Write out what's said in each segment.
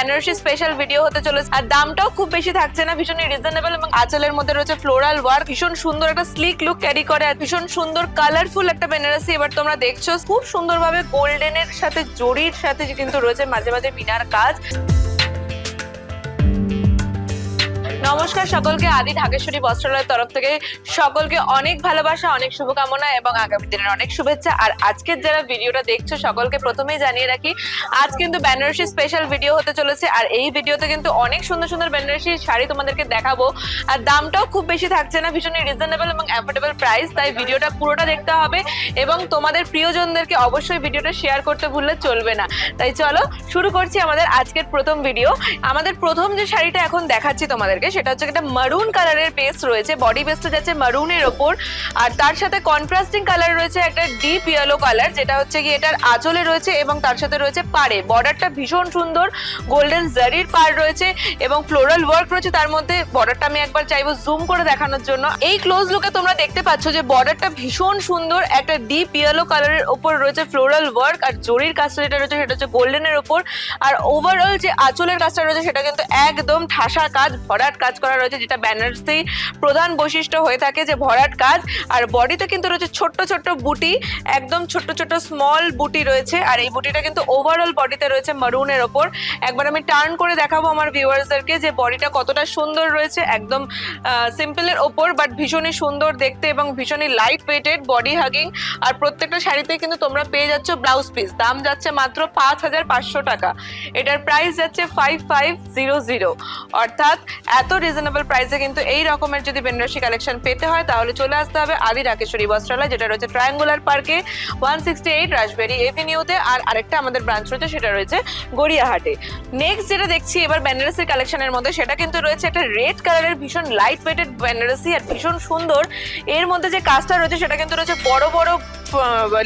Banarasi special video হতে চলেছে। আর দামটাও খুব বেশি থাকছে না, ভীষণই রিজনেবল এবং আঁচলের মধ্যে রয়েছে ফ্লোরাল ওয়ার্ক ভীষণ সুন্দর একটা স্লিক লুক ক্যারি করে আর ভীষণ সুন্দর কালারফুল একটা বেনারসি। এবার তোমরা দেখছ, খুব সুন্দরভাবে গোল্ডেনের সাথে জরির সাথে কিন্তু রয়েছে মাঝে মাঝে মিনার কাজ। নমস্কার সকলকে, আদি ঢাকেশ্বরী বস্ত্রালয়ের তরফ থেকে সকলকে অনেক ভালোবাসা, অনেক শুভকামনা এবং আগামী দিনের অনেক শুভেচ্ছা। আর আজকের যারা ভিডিওটা দেখছ, সকলকে প্রথমেই জানিয়ে রাখি, আজ কিন্তু বেনারসি স্পেশাল ভিডিও হতে চলেছে। আর এই ভিডিওতে কিন্তু অনেক সুন্দর সুন্দর বেনারসি শাড়ি তোমাদেরকে দেখাবো। আর দামটাও খুব বেশি থাকছে না, ভীষণই রিজনেবল এবং অ্যাফোর্ডেবল প্রাইস তাই ভিডিওটা পুরোটা দেখতে হবে এবং তোমাদের প্রিয়জনদেরকে অবশ্যই ভিডিওটা শেয়ার করতে ভুললে চলবে না। তাই চলো, শুরু করছি আমাদের আজকের প্রথম ভিডিও আমাদের প্রথম যে শাড়িটা এখন দেখাচ্ছি তোমাদেরকে সেটা হচ্ছে একটা মারুন কালারের বেস রয়েছে বডি বেসটা যাচ্ছে মারুনের ওপর। আর তার সাথে কন্ট্রাস্টিং কালার রয়েছে একটা ডিপ ইয়েলো কালার যেটা হচ্ছে কি এটার আঁচলে রয়েছে এবং তার সাথে রয়েছে পাড়ে। বর্ডারটা ভীষণ সুন্দর গোল্ডেন জারির পাড় রয়েছে এবং ফ্লোরাল ওয়ার্ক রয়েছে তার মধ্যে। বর্ডারটা আমি একবার চাইব জুম করে দেখানোর জন্য। এই ক্লোজ লুকে তোমরা দেখতে পাচ্ছ যে বর্ডারটা ভীষণ সুন্দর, একটা ডিপ ইয়েলো কালারের ওপর রয়েছে ফ্লোরাল ওয়ার্ক আর জরির কাজটা যেটা রয়েছে সেটা হচ্ছে গোল্ডেনের ওপর। আর ওভারঅল যে আঁচলের কাজটা রয়েছে সেটা কিন্তু একদম ঠাসা কাজ, ভরাট কাজ করা রয়েছে, যেটা বেনারসি প্রধান বৈশিষ্ট্য হয়ে থাকে যে ভরাট কাজ, আর বডিতে কিন্তু রয়েছে ছোট্ট ছোট্ট বুটি, একদম ছোট্ট ছোট্ট স্মল বুটি রয়েছে, আর এই বুটিটা কিন্তু ওভারঅল বডিতে রয়েছে মারুনের ওপর। একবার আমি টার্ন করে দেখাবো আমার ভিউয়ার্সদেরকে যে বডিটা কতটা সুন্দর রয়েছে, একদম সিম্পলের ওপর বাট ভীষণই সুন্দর দেখতে এবং ভীষণই লাইট ওয়েটেড বডি হাগিং আর প্রত্যেকটা শাড়িতে কিন্তু তোমরা পেয়ে যাচ্ছ ব্লাউজ পিস দাম যাচ্ছে মাত্র পাঁচ হাজার পাঁচশো টাকা। এটার প্রাইস যাচ্ছে ফাইভ ফাইভ জিরো জিরো অর্থাৎ এত রিজনেবল প্রাইসে কিন্তু এই রকমের যদি বেনারসি কালেকশন পেতে হয়, তাহলে চলে আসতে হবে আদি রাকেশ্বরী বস্ত্রালয়, যেটা রয়েছে ট্রায়াঙ্গুলার পার্কে ওয়ান সিক্সটি এইট রাজবেরি এভিনিউতে আর আরেকটা আমাদের ব্রাঞ্চ রয়েছে, সেটা রয়েছে গড়িয়াহাটে। নেক্সট যেটা দেখছি এবার বেনারসি কালেকশনের মধ্যে, সেটা কিন্তু রয়েছে একটা রেড কালারের ভীষণ লাইট ওয়েটেড বেনারসি আর ভীষণ সুন্দর। এর মধ্যে যে কাজটা রয়েছে, সেটা কিন্তু রয়েছে বড় বড়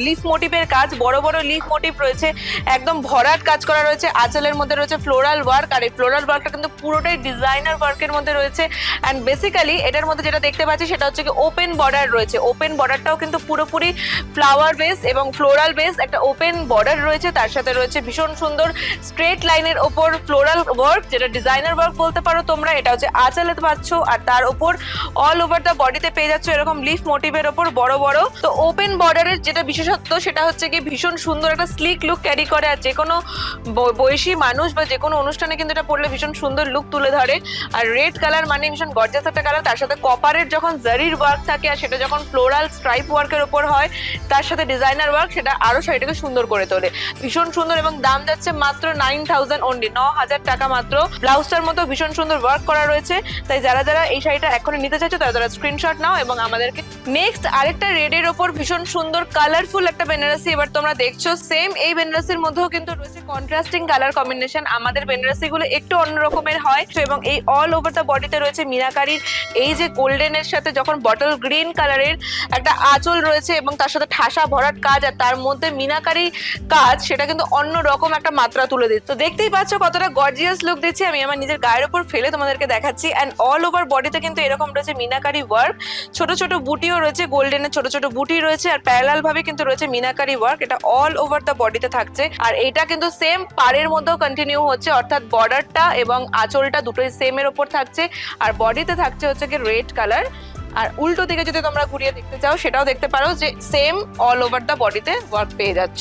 লিফ মোটিভের কাজ, বড় বড় লিফ মোটিভ রয়েছে, একদম ভরাট কাজ করা রয়েছে, আঁচলের মধ্যে রয়েছে ফ্লোরাল ওয়ার্ক আর এই ফ্লোরাল ওয়ার্কটা কিন্তু পুরোটাই ডিজাইনার ওয়ার্কের মধ্যে রয়েছে অ্যান্ড বেসিক্যালি এটার মধ্যে যেটা দেখতে পাচ্ছি সেটা হচ্ছে কি ওপেন বর্ডার রয়েছে ওপেন বর্ডারটাও কিন্তু পুরোপুরি ফ্লাওয়ার বেস এবং ফ্লোরাল বেস একটা ওপেন বর্ডার রয়েছে, তার সাথে রয়েছে ভীষণ সুন্দর স্ট্রেট লাইনের ওপর ফ্লোরাল ওয়ার্ক যেটা ডিজাইনার ওয়ার্ক বলতে পারো তোমরা, এটা হচ্ছে আঁচলে পাচ্ছ, আর তার ওপর অল ওভার দ্য বডিতে পেয়ে যাচ্ছ, এরকম লিফ মোটিভের ওপর বড় বড়, তো ওপেন বর্ডারের যেটা বিশেষত্ব, সেটা হচ্ছে কি ভীষণ সুন্দর একটা স্লিক লুক ক্যারি করে আর যে কোনো বয়সী মানুষ বা যে কোনো অনুষ্ঠানে কিন্তু এটা পরলে ভীষণ সুন্দর লুক তুলে ধরে। আর রেড কালার মানে ভীষণ গর্জাস একটা কালার তার সাথে কপারের যখন জারির ওয়ার্ক থাকে আর সেটা যখন ফ্লোরাল স্ট্রাইপ ওয়ার্কের ওপর হয়, তার সাথে ডিজাইনার ওয়ার্ক সেটা আরও শাড়িটাকে সুন্দর করে তোলে। ভীষণ সুন্দর এবং দাম যাচ্ছে মাত্র নাইন থাউজেন্ড অনলি ন হাজার টাকা মাত্র। ব্লাউজটার মতো ভীষণ সুন্দর ওয়ার্ক করা রয়েছে। তাই যারা যারা এই শাড়িটা এখনই নিতে চাইছে, তারা তারা স্ক্রিনশট নাও এবং আমাদেরকে নেক্সট আরেকটা রেডের ওপর ভীষণ সুন্দর কালারফুল একটা বেনারসি এবার তোমরা দেখছ। সেম এই বেনারসির মধ্যেও কিন্তু রয়েছে কন্ট্রাস্টিং কালার কম্বিনেশন আমাদের বেনারসি গুলো একটু অন্য রকমের হয়। এবং এই অল ওভার দ্য বডিতে রয়েছে মিনাকারির। এই যে গোল্ডেনের সাথে যখন বটল গ্রিন কালারের একটা আঁচল রয়েছে এবং তার সাথে ঠাসা ভরাট কাজ, আর তার মধ্যে মিনাকারি কাজ, সেটা কিন্তু অন্য রকম একটা মাত্রা তুলে দিচ্ছে। তো দেখতেই পাচ্ছ কতটা গর্জিয়াস লুক দিচ্ছি। আমি আমার নিজের গায়ের উপর ফেলে তোমাদেরকে দেখাচ্ছি। অ্যান্ড অল ওভার বডিতে কিন্তু এরকম রয়েছে মিনাকারি ওয়ার্ক ছোট ছোট বুটিও রয়েছে গোল্ডেনের ছোট ছোট বুটি রয়েছে, আর প্যারালাল ভাবে কিন্তু রয়েছে মিনাকারি ওয়ার্ক এটা অল ওভার দ্য বডিতে থাকছে। আর এটা কিন্তু সেম পাড়ের মধ্যেও কন্টিনিউ হচ্ছে, অর্থাৎ বর্ডারটা এবং আঁচলটা দুটোই সেম এর ওপর থাকছে। আর বডিতে থাকছে হচ্ছে কি রেড কালার আর উল্টো দিকে যদি তোমরা ঘুরিয়ে দেখতে চাও, সেটাও দেখতে পারো যে সেম অল ওভার দ্য বডিতে ওয়ার্ক পেয়ে যাচ্ছ।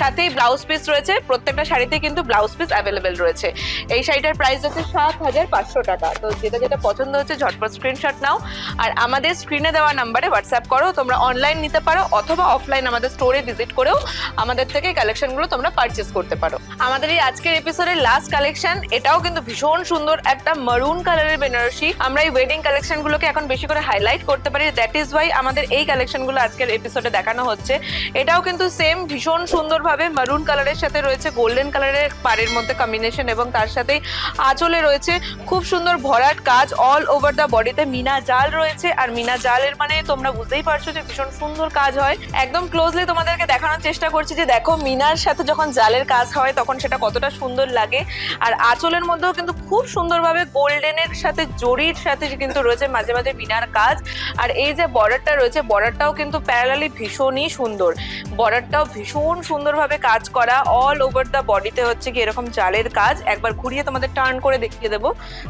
সাথেই ব্লাউজ পিস রয়েছে, প্রত্যেকটা শাড়িতে কিন্তু ব্লাউজ পিস অ্যাভেলেবেল রয়েছে। এই শাড়িটার প্রাইস হচ্ছে সাত হাজার পাঁচশো টাকা। তো যেটা যেটা পছন্দ হচ্ছে, ঝটপট স্ক্রিনশট নাও। আর আমাদের স্ক্রিনে দেওয়া নাম্বারে হোয়াটসঅ্যাপ করো, তোমরা অনলাইন নিতে পারো, অথবা অফলাইন আমাদের স্টোরে ভিজিট করেও আমাদের থেকে কালেকশনগুলো তোমরা পারচেস করতে পারো। আমাদের এই আজকের এপিসোডের লাস্ট কালেকশন এটাও কিন্তু ভীষণ সুন্দর একটা মারুন কালারের বেনারসি। আমরা এই ওয়েডিং কালেকশনগুলোকে এখন বেশি করে হাইলাইট করতে পারি। দ্যাট ইজ ওয়াই আমাদের এই কালেকশনগুলো আজকের এপিসোডে দেখানো হচ্ছে। এটাও কিন্তু সেম ভীষণ সুন্দরভাবে মারুন কালারের সাথে রয়েছে গোল্ডেন কালারের পাড়ের মধ্যে কম্বিনেশন এবং তার সাথেই আঁচলে রয়েছে। খুব সুন্দর ভরাট কাজ অল ওভার দ্য বডিতে মিনা জাল রয়েছে আর মিনা জালের মানে তোমরা বুঝতেই পারছ যে ভীষণ সুন্দর কাজ হয়। একদম ক্লোজলি তোমাদেরকে দেখানোর চেষ্টা করছি যে দেখো, মিনার সাথে যখন জালের কাজ হয় তখন সেটা কতটা সুন্দর লাগে। আর আঁচলের মধ্যেও কিন্তু খুব সুন্দরভাবে গোল্ডেনের সাথে জরির সাথে কিন্তু রয়েছে মাঝে মাঝে মিনার কাজ। আর এই যে বর্ডারটা রয়েছে, বর্ডারটাও কিন্তু প্যারালালি ভীষণই সুন্দর। বর্ডারটাও ভীষণ সুন্দরভাবে কাজ করা অল ওভার দ্য বডিতে হচ্ছে কি এরকম জালের কাজ। একবার ঘুরিয়ে তোমাদের টার্ন করে দেখিয়ে দেবো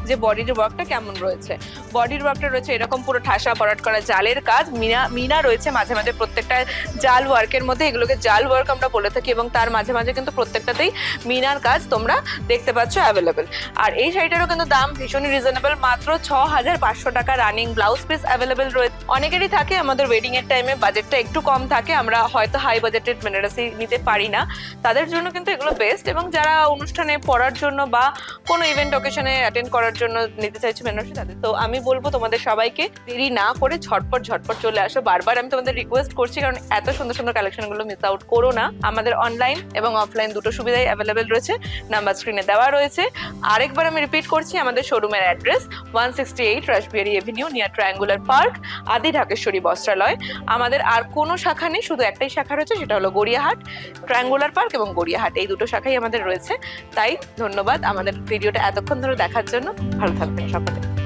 যে বডির ওয়ার্কটা কেমন রয়েছে। বডির ওয়ার্কটা রয়েছে এরকম পুরো ঠাসা ভরাট করা জালের কাজ। মিনা মিনা রয়েছে মাঝে মাঝে প্রত্যেকটা জাল ওয়ার্কের মধ্যে। এগুলোকে জাল ওয়ার্ক আমরা বলে থাকি এবং তার মাঝে মাঝে কিন্তু প্রত্যেকটাতেই মিনার কাজ তোমরা দেখতে পাচ্ছ অ্যাভেলেবেল আর এই শাড়িটারও কিন্তু দাম ভীষণই রিজনেবল মাত্র ছ হাজার পাঁচশো টাকা রানিং ব্লাউজ পিস অ্যাভেলেবেল রয়েছে অনেকেরই থাকে, আমাদের ওয়েডিং এর টাইমে বাজেটটা একটু কম থাকে, আমরা হয়তো হাই বাজেটেড বেনারসি নিতে পারি না। তাদের জন্য কিন্তু এগুলো বেস্ট এবং যারা অনুষ্ঠানে পড়ার জন্য বা কোনো ইভেন্ট অকেশনে অ্যাটেন্ড করার জন্য নিতে চাইছে বেনারসি তাদের তো আমি বলব তোমাদের সবাইকে, দেরি না করে ঝটপট ঝটপট চলে আসো। বারবার আমি তোমাদের রিকোয়েস্ট করছি, কারণ এত সুন্দর সুন্দর কালেকশনগুলো মিস আউট করো না। আমাদের অনলাইন এবং অফলাইন দুটো সুবিধাই অ্যাভেলেবেল রয়েছে। নাম্বার স্ক্রিনে দেওয়া রয়েছে। আরেকবার আমি রিপিট করছি, আমাদের শোরুমের address one sixty eight Rashbehari avenue near triangular park Adi Dhakeshwari Bastralaya. আমাদের আর কোনো শাখা নেই, শুধু একটাই শাখা রয়েছে, সেটা হলো গড়িয়াহাট ট্রায়াঙ্গুলার পার্ক এবং গড়িয়াহাট। এই দুটো শাখাই আমাদের রয়েছে। তাই ধন্যবাদ আমাদের ভিডিওটা এতক্ষণ ধরে দেখার জন্য। ভালো থাকবেন সকলে।